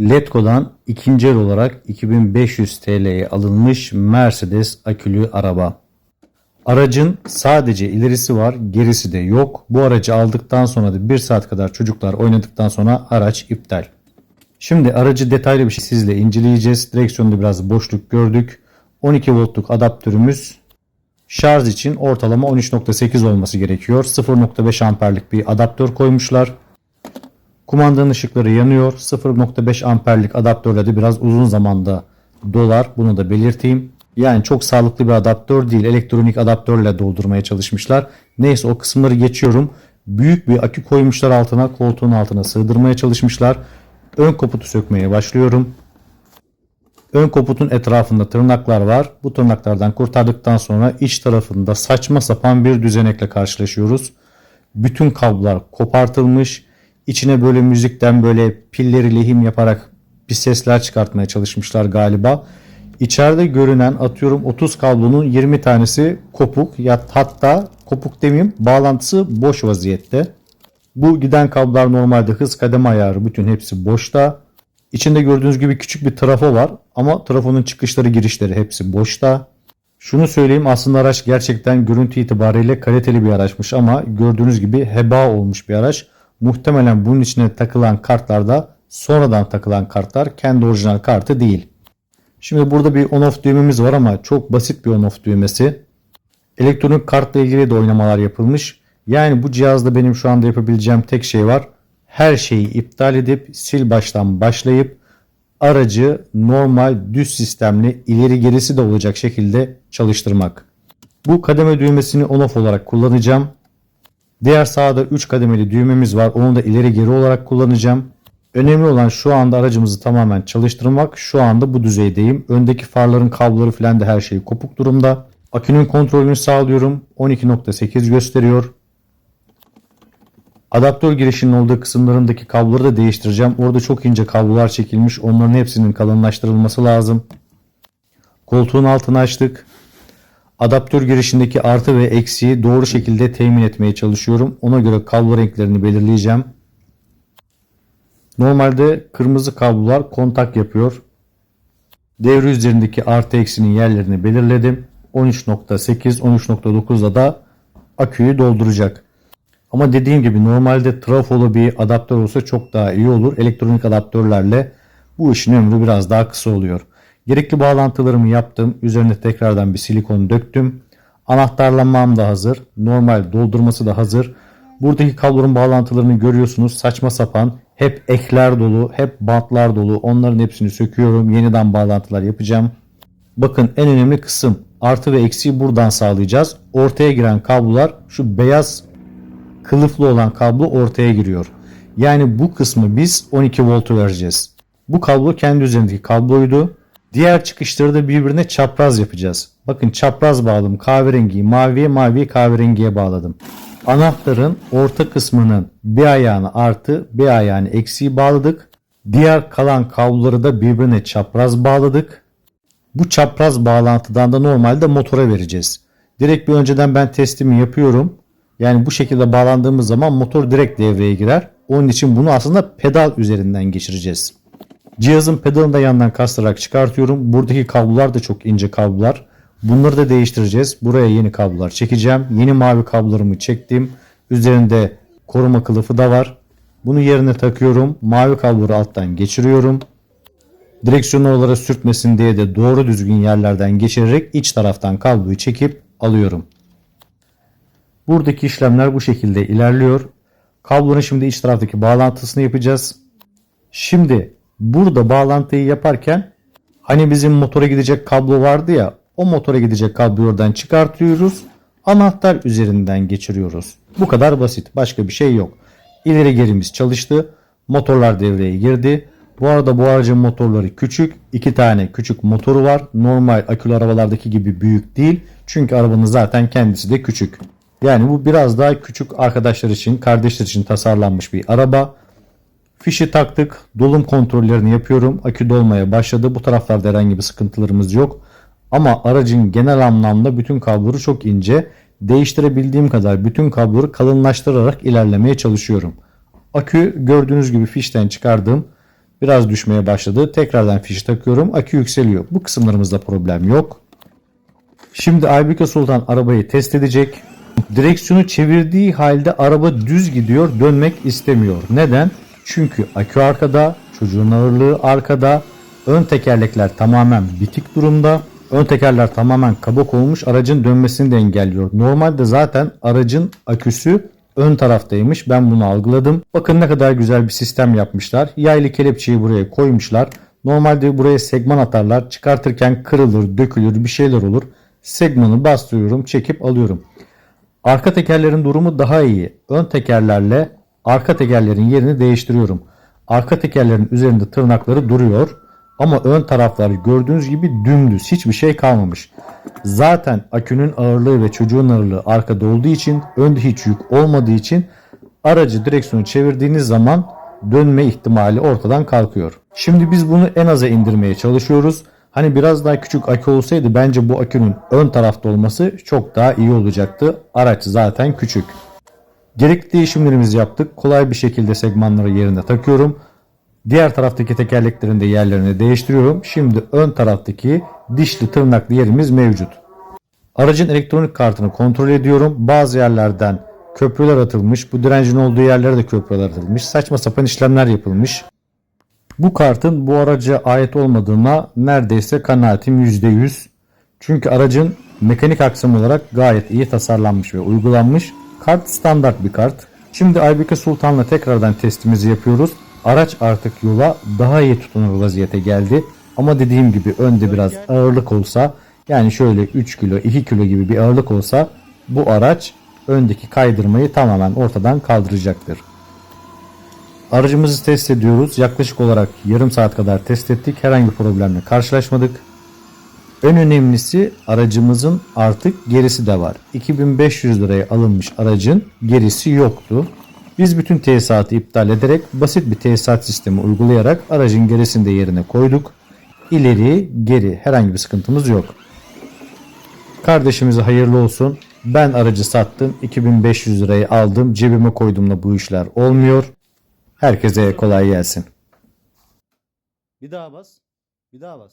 Letgo'dan ikinci el olarak 2500 TL'ye alınmış Mercedes akülü araba. Aracın sadece ilerisi var, gerisi de yok. Bu aracı aldıktan sonra da 1 saat kadar çocuklar oynadıktan sonra araç iptal. Şimdi aracı detaylı bir şey sizle inceleyeceğiz. Direksiyonda biraz boşluk gördük. 12 voltluk adaptörümüz şarj için ortalama 13.8 olması gerekiyor. 0.5 amperlik bir adaptör koymuşlar. Kumandanın ışıkları yanıyor. 0.5 amperlik adaptörle de biraz uzun zamanda dolar. Bunu da belirteyim. Yani çok sağlıklı bir adaptör değil. Elektronik adaptörle doldurmaya çalışmışlar. Neyse o kısımları geçiyorum. Büyük bir akü koymuşlar altına. Koltuğun altına sığdırmaya çalışmışlar. Ön kaputu sökmeye başlıyorum. Ön kaputun etrafında tırnaklar var. Bu tırnaklardan kurtardıktan sonra iç tarafında saçma sapan bir düzenekle karşılaşıyoruz. Bütün kablolar kopartılmış. İçine böyle müzikten böyle pilleri lehim yaparak bir sesler çıkartmaya çalışmışlar galiba. İçeride görünen atıyorum 30 kablonun 20 tanesi kopuk ya hatta kopuk demeyeyim bağlantısı boş vaziyette. Bu giden kablolar normalde hız kademe ayarı bütün hepsi boşta. İçinde gördüğünüz gibi küçük bir trafo var ama trafonun çıkışları girişleri hepsi boşta. Şunu söyleyeyim aslında araç gerçekten görüntü itibariyle kaliteli bir araçmış ama gördüğünüz gibi heba olmuş bir araç. Muhtemelen bunun içine takılan kartlar da sonradan takılan kartlar kendi orijinal kartı değil. Şimdi burada bir on off düğmemiz var ama çok basit bir on off düğmesi. Elektronik kartla ilgili de oynamalar yapılmış. Yani bu cihazda benim şu anda yapabileceğim tek şey var. Her şeyi iptal edip sil baştan başlayıp aracı normal düz sistemli ileri gerisi de olacak şekilde çalıştırmak. Bu kademe düğmesini on off olarak kullanacağım. Diğer sağda 3 kademeli düğmemiz var. Onu da ileri geri olarak kullanacağım. Önemli olan şu anda aracımızı tamamen çalıştırmak. Şu anda bu düzeydeyim. Öndeki farların kabloları falan da her şey kopuk durumda. Akünün kontrolünü sağlıyorum. 12.8 gösteriyor. Adaptör girişinin olduğu kısımlarındaki kabloları da değiştireceğim. Orada çok ince kablolar çekilmiş. Onların hepsinin kalınlaştırılması lazım. Koltuğun altını açtık. Adaptör girişindeki artı ve eksiği doğru şekilde temin etmeye çalışıyorum. Ona göre kablo renklerini belirleyeceğim. Normalde kırmızı kablolar kontak yapıyor. Devre üzerindeki artı eksinin yerlerini belirledim. 13.8 13.9'da da aküyü dolduracak. Ama dediğim gibi normalde trafolu bir adaptör olsa çok daha iyi olur. Elektronik adaptörlerle bu işin ömrü biraz daha kısa oluyor. Gerekli bağlantılarımı yaptım. Üzerine tekrardan bir silikon döktüm. Anahtarlanmam da hazır. Normal doldurması da hazır. Buradaki kabloların bağlantılarını görüyorsunuz. Saçma sapan. Hep ekler dolu. Hep bantlar dolu. Onların hepsini söküyorum. Yeniden bağlantılar yapacağım. Bakın en önemli kısım. Artı ve eksiği buradan sağlayacağız. Ortaya giren kablolar şu beyaz kılıflı olan kablo ortaya giriyor. Yani bu kısmı biz 12 voltu vereceğiz. Bu kablo kendi üzerindeki kabloydu. Diğer çıkışları da birbirine çapraz yapacağız. Bakın çapraz bağladım. Kahverengiyi maviye, maviyi kahverengiye bağladım. Anahtarın orta kısmının bir ayağını artı, bir ayağını eksiği bağladık. Diğer kalan kabloları da birbirine çapraz bağladık. Bu çapraz bağlantıdan da normalde motora vereceğiz. Direkt bir önceden ben testimi yapıyorum. Yani bu şekilde bağlandığımız zaman motor direkt devreye girer. Onun için bunu aslında pedal üzerinden geçireceğiz. Cihazın pedalını da yandan kastırarak çıkartıyorum. Buradaki kablolar da çok ince kablolar. Bunları da değiştireceğiz. Buraya yeni kablolar çekeceğim. Yeni mavi kablolarımı çektim. Üzerinde koruma kılıfı da var. Bunu yerine takıyorum. Mavi kabloları alttan geçiriyorum. Direksiyon olarak sürtmesin diye de doğru düzgün yerlerden geçirerek iç taraftan kabloyu çekip alıyorum. Buradaki işlemler bu şekilde ilerliyor. Kablonun şimdi iç taraftaki bağlantısını yapacağız. Şimdi burada bağlantıyı yaparken hani bizim motora gidecek kablo vardı ya o motora gidecek kabloyu oradan çıkartıyoruz. Anahtar üzerinden geçiriyoruz. Bu kadar basit. Başka bir şey yok. İleri gerimiz çalıştı. Motorlar devreye girdi. Bu arada bu aracın motorları küçük. iki tane küçük motoru var. Normal akülü arabalardaki gibi büyük değil. Çünkü arabanın zaten kendisi de küçük. Yani bu biraz daha küçük arkadaşlar için, kardeşler için tasarlanmış bir araba. Fişi taktık. Dolum kontrollerini yapıyorum. Akü dolmaya başladı. Bu taraflarda herhangi bir sıkıntılarımız yok. Ama aracın genel anlamda bütün kabloları çok ince. Değiştirebildiğim kadar bütün kabloları kalınlaştırarak ilerlemeye çalışıyorum. Akü gördüğünüz gibi fişten çıkardığım Biraz düşmeye başladı. Tekrardan fişi takıyorum. Akü yükseliyor. Bu kısımlarımızda problem yok. Şimdi Aybüke Sultan arabayı test edecek. Direksiyonu çevirdiği halde araba düz gidiyor, dönmek istemiyor. Neden? Çünkü akü arkada, çocuğun ağırlığı arkada, ön tekerlekler tamamen bitik durumda. Ön tekerler tamamen kabuk olmuş, aracın dönmesini de engelliyor. Normalde zaten aracın aküsü ön taraftaymış. Ben bunu algıladım. Bakın ne kadar güzel bir sistem yapmışlar. Yaylı kelepçeyi buraya koymuşlar. Normalde buraya segman atarlar. Çıkartırken kırılır, dökülür, bir şeyler olur. Segmanı bastırıyorum, çekip alıyorum. Arka tekerlerin durumu daha iyi. Ön tekerlerle arka tekerlerin yerini değiştiriyorum. Arka tekerlerin üzerinde tırnakları duruyor. Ama ön taraflar gördüğünüz gibi dümdüz. Hiçbir şey kalmamış. Zaten akünün ağırlığı ve çocuğun ağırlığı arkada olduğu için önde hiç yük olmadığı için aracı direksiyonu çevirdiğiniz zaman dönme ihtimali ortadan kalkıyor. Şimdi biz bunu en aza indirmeye çalışıyoruz. Hani biraz daha küçük akü olsaydı bence bu akünün ön tarafta olması çok daha iyi olacaktı. Araç zaten küçük. Gerekli değişimlerimizi yaptık. Kolay bir şekilde segmanları yerine takıyorum. Diğer taraftaki tekerleklerin de yerlerini değiştiriyorum. Şimdi ön taraftaki dişli tırnaklı yerimiz mevcut. Aracın elektronik kartını kontrol ediyorum. Bazı yerlerden köprüler atılmış. Bu direncin olduğu yerlere de köprüler atılmış. Saçma sapan işlemler yapılmış. Bu kartın bu araca ait olmadığına neredeyse kanaatim %100. Çünkü aracın mekanik aksam olarak gayet iyi tasarlanmış ve uygulanmış. Kart standart bir kart. Şimdi Aybüke Sultan'la tekrardan testimizi yapıyoruz. Araç artık yola daha iyi tutunur vaziyete geldi. Ama dediğim gibi önde biraz ağırlık olsa yani şöyle 3 kilo 2 kilo gibi bir ağırlık olsa bu araç öndeki kaydırmayı tamamen ortadan kaldıracaktır. Aracımızı test ediyoruz. Yaklaşık olarak yarım saat kadar test ettik. Herhangi problemle karşılaşmadık. En önemlisi aracımızın artık gerisi de var. 2500 liraya alınmış aracın gerisi yoktu. Biz bütün tesisatı iptal ederek basit bir tesisat sistemi uygulayarak aracın gerisini de yerine koyduk. İleri geri herhangi bir sıkıntımız yok. Kardeşimize hayırlı olsun. Ben aracı sattım. 2500 lirayı aldım. Cebime koyduğumda bu işler olmuyor. Herkese kolay gelsin. Bir daha bas. Bir daha bas.